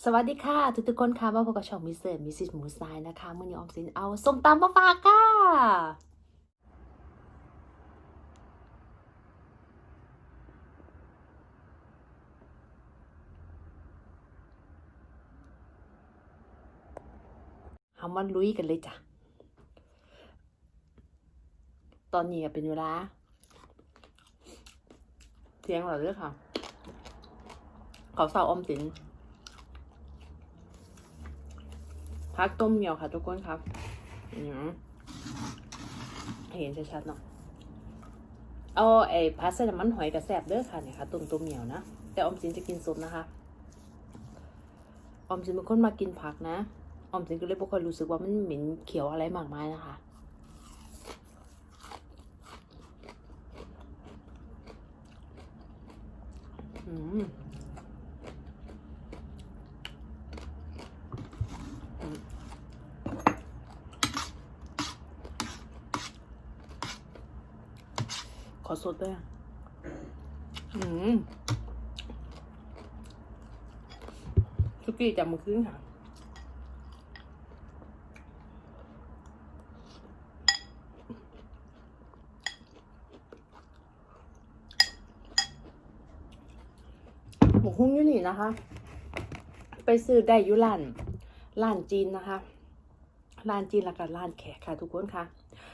สวัสดีค่ะ ทุกทุกๆคนค่ะมาพบกับช่องมิสเตอร์มิสซิสหมูสายนะคะมื่อนี้ออมสินเอาส้มตำมาฝากค่ะทำมันลุยกันเลยจ้ะ ตอนนี้เป็นเวลาเที่ยงแล้วเด้วยค่ะ เขาเสาออมสิน พักต้มเหนียวค่ะทุกคนครับเห็นชัดๆเนาะเอาไอ้พัสใส่น้ำมันหอยกระแสบเด้อค่ะเนี่ยค่ะต้มต้มเหนียวนะแต่ออมสินจะกินซุปนะคะออมสินเป็นคนมากินผักนะออมสินก็เลยบ่ค่อยรู้สึกว่ามันเหม็นเขียวอะไรมากมายนะคะอืม ข อสดด้วยอืมสุกี้จับมือขึ้นค่ะหมูหุ้งอยู่นี่นะคะ ไปซื้อได้อยุร้านร้านจีนนะคะ ร้านจีนแล้วก็ร้านแขกค่ะทุกคนค่ะ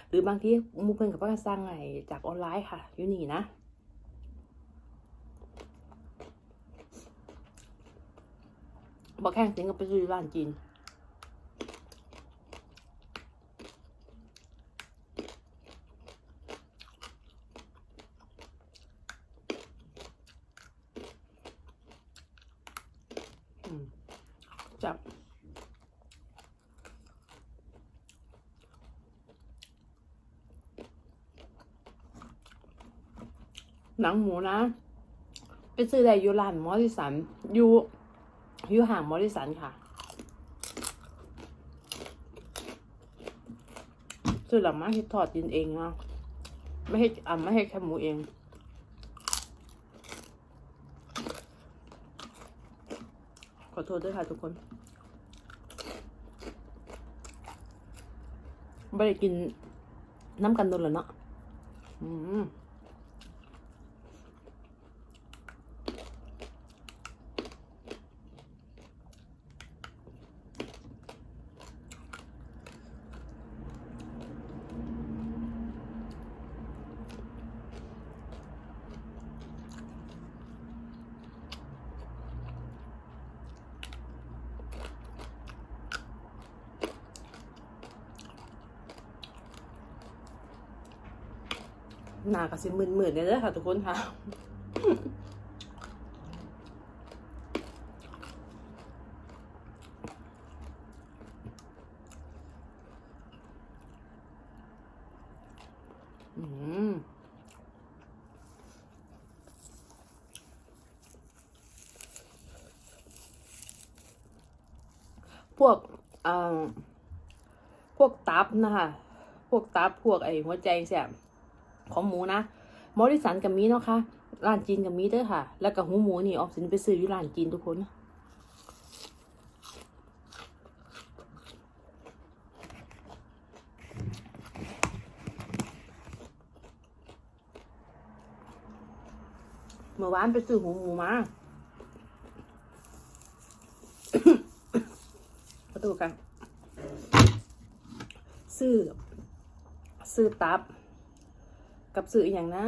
หรือบางทีมูเพิ่นกับว่าสร้างไงจากออนไลน์ค่ะอยู่นี่นะบอกแข่งสิงกับไปซื้อร้านจีน อืมจับ หนังหมูนะ ไปซื้อได้ยูร้านมอริสันอยู่อยู่ห่างมอริสันค่ะ ซื้อหลังมาเฮ็ดทอดกินเองเนาะไม่ให้อ่าไม่ให้แค่หมูเองขอโทษด้วยค่ะทุกคนไม่ได้กินน้ำกันโดนแล้วเนาะอืม หน้าก็สิมึนๆเลยเด้อค่ะทุกคนค่ะพวกพวกตับนะคะ พวกตับ พวกไอหัวใจเสีย ของหมูนะมอริสันกับมีเนาะค่ะร้านจีนกับมีเด้อค่ะ แล้วก็หูหมูนี่ออมสินไปซื้ออยู่ร้านจีนทุกคนเมื่อวานไปซื้อหูหมูมาขอโทษค่ะซื้อซื้อตับ กับซื้ออย่างนะ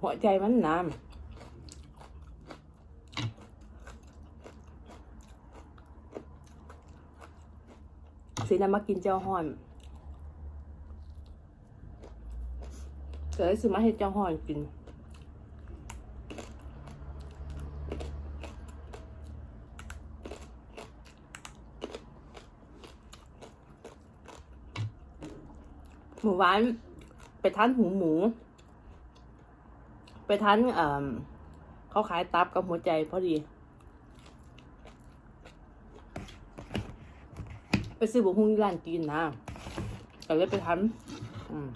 หัวใจมันน้ำสีน้ำมากินเจ้าห่อนเกิดซื้อมาให้เจ้าห่อนกิน หมูหวาน ไปทานหูหมู ไปทานเอ่อเขาขายตับกับหัวใจพอดี ไปซื้อบุกฮุ้งร้านจีนนะก็เลยไปทานอืม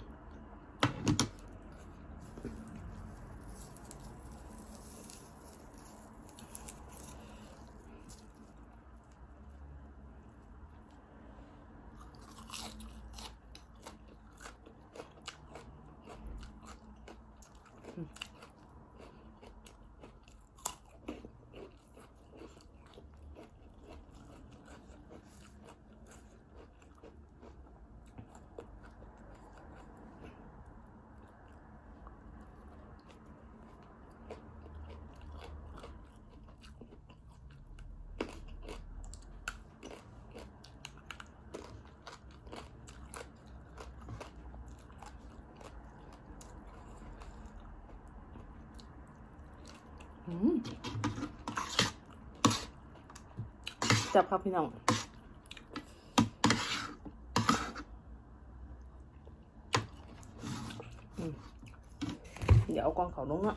จับครับพี่น้องอืมเดี๋ยวเอากองเขาลงอะ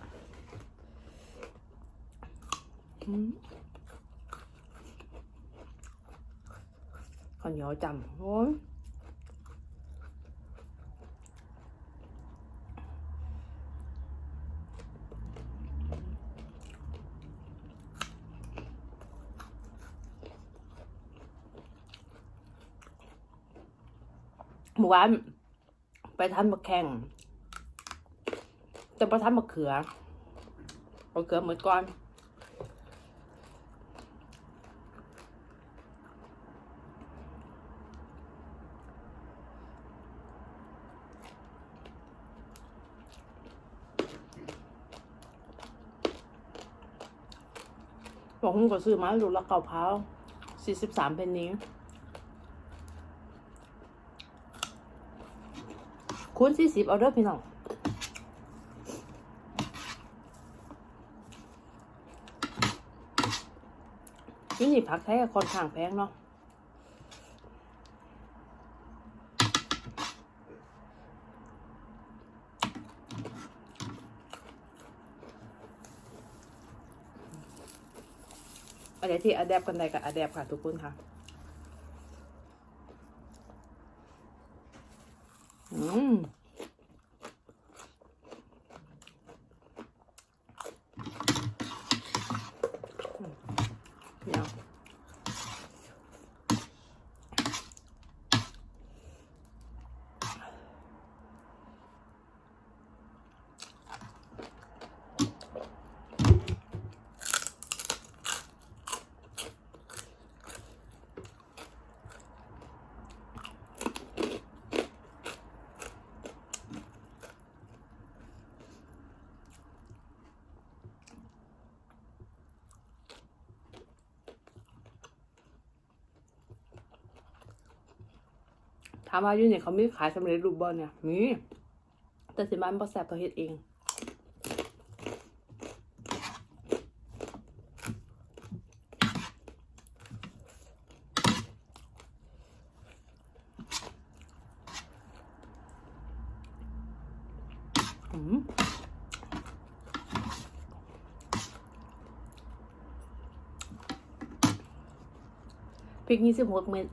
อืมข้า หมื่อวานไปทันมะแข่งแต่ไปทันมะเขือมะเขือเหมือนก่อนบอกคุณก็ซื้อมาลูกละเก้าเพ้าสี่สิบสามเพนนี้ คูณสี่สิบเอาเด้อพี่น้องนี่ผักไทยก็ค่อนข้างแพงเนาะอะไรที่อ d แดปกันได้กับอ d แดปค่ะทุกคนค่ะ อืม เดี๋ยว ถามว่ายูเนี่ยเขาไม่ขายสำเร็จรูปบอลเนี่ยมีแต่สิบ้านบ่แซ่บเขาเฮ็ดเองพริกยี่สิบหกเม็ด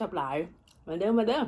จับหลาย มาเด้อมาเด้อ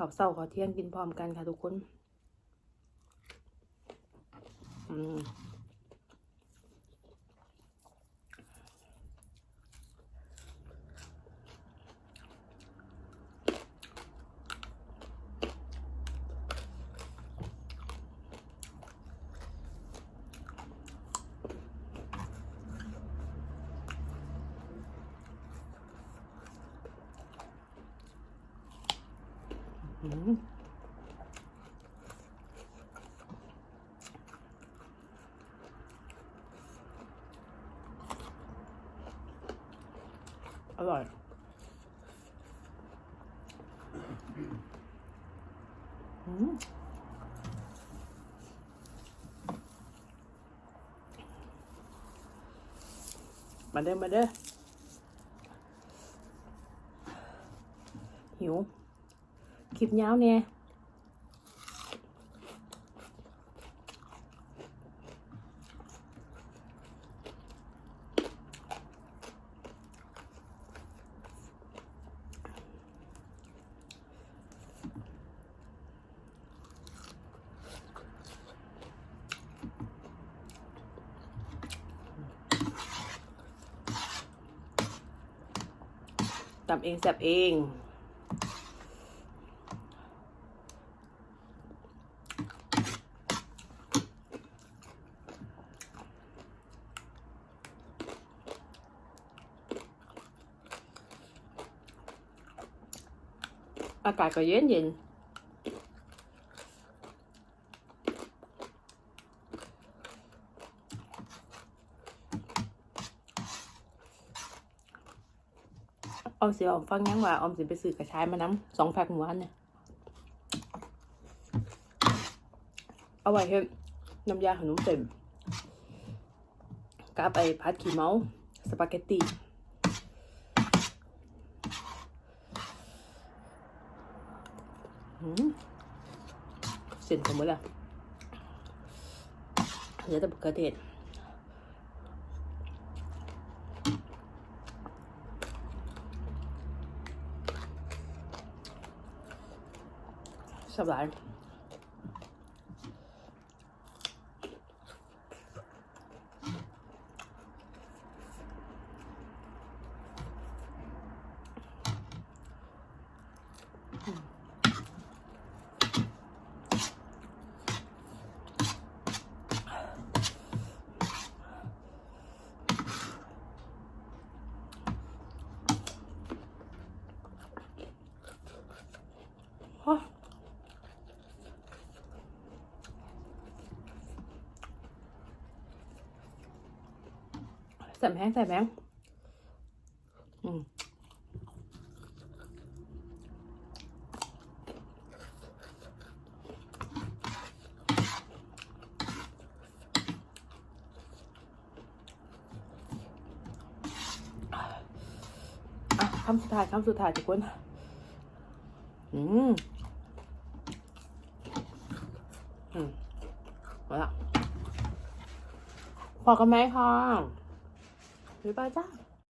ข้าวเศร้าข้าวเที่ยงกินพร้อมกันค่ะทุกคน อืม อร่อย อืมมาเด้อมาเด้อหิว คลิปยาวเนี่ยตำเองแซ่บเอง อากาศก็เย็นเย็นออมสิออมฟังยังว่าออมสิไปซื้อกระชายมาน้ำสองแพ็คหมู่บ้านเนี่ย เอาไว้เฮ็ดน้ำยาขนมเต็มกับไอ้พัดขี้เมา สปาเกตตีหืม เส้นผมหมดแล้วเหลือแต่มะเขือเทศสบาย แสบแห้งแสบแห้งอืมอะคำสุดท้ายคำสุดท้ายทุกคน อืม อืมมาละพอกันไหมคะ บ๊ายบายจ้า